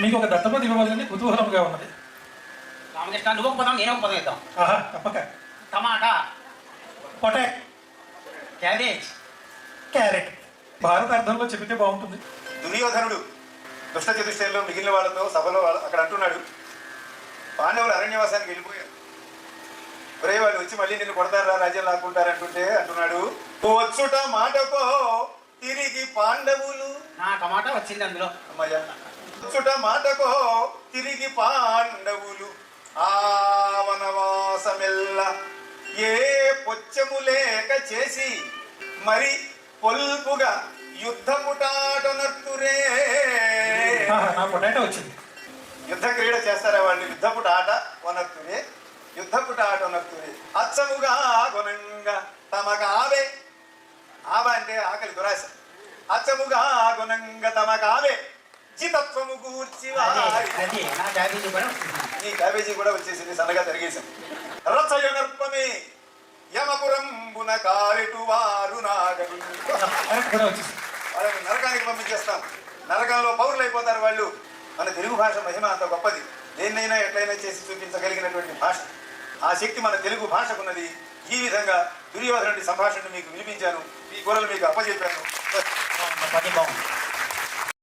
మీకు ఒక దత్తపది ఇవ్వాలని కుతూహలంగా ఉన్నది. రామకృష్ణ నువ్వు ఒక పదం నేను ఒక పదం ఇద్దాం. ఆహా తప్పక. టమాటా. Potato cabbage. క్యారెట్. భారత అర్థంలో చెబితే బాగుంటుంది. దుర్యోధనుడు దుష్ట చతుష్టయంలో మిగిలిన వాళ్ళతో సభలో వాళ్ళ- అక్కడ అంటున్నాడు. పాండవులు అరణ్యవాసానికి వెళ్ళిపోయారు. ఒరే వాళ్ళు వచ్చి మళ్ళీ నిన్ను కొడతారా రాజ్యం లాక్కుంటారంటుంటే అంటున్నాడు. వచ్చుట మాటకో తిరిగి పాండవులు. నా టమాటా వచ్చింది అందులో. అమ్మయ్య. వచ్చుట మాటకో తిరిగి పాండవులు. ఆ వనవాసమెల్ల ఏ పొచ్చము లేక చేసి మరి పొల్పుగా యుద్ధపుటాటనత్తురే వచ్చింది. యుద్ధ క్రీడ చేస్తారా వాళ్ళు? యుద్ధపుట ఆట వనత్తురే యుద్ధపుట ఆట వనత్తురే అచ్చముగా గుణంగా తమకు ఆవే ఆవ అంటే ఆకలి దురాశ. అచ్చముగా గుణంగా తమకు ఆవే అదే నా క్యాబేజీ కూడా వచ్చింది ఈ క్యాబేజీ కూడా వచ్చేసింది సన్నగా తిరిగేశాం. రచయనర్పమే యమపురంబున కారెటు వారు నాగరు వాళ్ళని నరకానికి పంపించేస్తాం. నరకంలో పౌరులు అయిపోతారు వాళ్ళు. మన తెలుగు భాష మహిమ అంత గొప్పది. దేన్నైనా ఎట్లయినా చేసి చూపించగలిగినటువంటి భాష. ఆ శక్తి మన తెలుగు భాషకున్నది. ఈ విధంగా దుర్యోధనుడి సంభాషణ మీకు వినిపించాను. ఈ కూరలు మీకు అప్పచెప్పాను